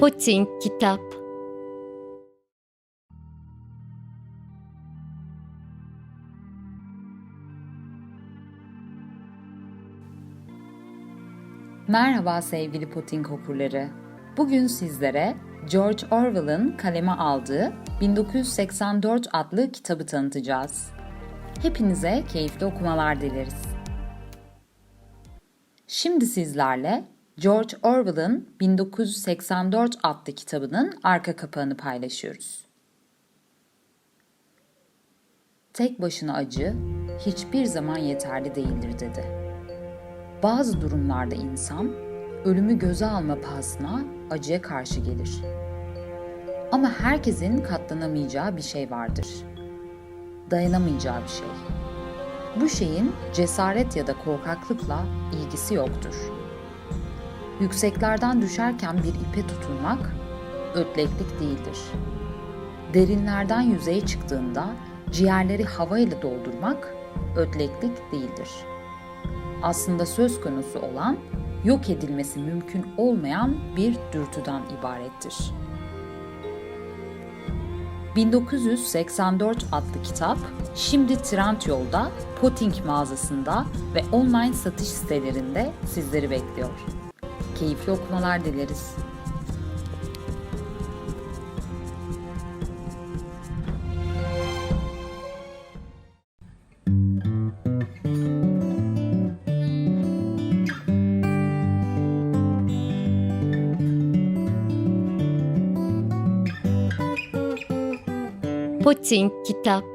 Poting Kitap Merhaba sevgili Putin okurları. Bugün sizlere George Orwell'ın kaleme aldığı 1984 adlı kitabı tanıtacağız. Hepinize keyifli okumalar dileriz. Şimdi sizlerle George Orwell'ın 1984 adlı kitabının arka kapağını paylaşıyoruz. Tek başına acı hiçbir zaman yeterli değildir dedi. Bazı durumlarda insan ölümü göze alma pahasına acıya karşı gelir. Ama herkesin katlanamayacağı bir şey vardır. Dayanamayacağı bir şey. Bu şeyin cesaret ya da korkaklıkla ilgisi yoktur. Yükseklerden düşerken bir ipe tutunmak ötleklik değildir. Derinlerden yüzeye çıktığında ciğerleri havayla doldurmak ötleklik değildir.'' aslında söz konusu olan yok edilmesi mümkün olmayan bir dürtüden ibarettir. 1984 adlı kitap şimdi Trendyol'da, Potting mağazasında ve online satış sitelerinde sizleri bekliyor. Keyifli okumalar dileriz. Poting Kitap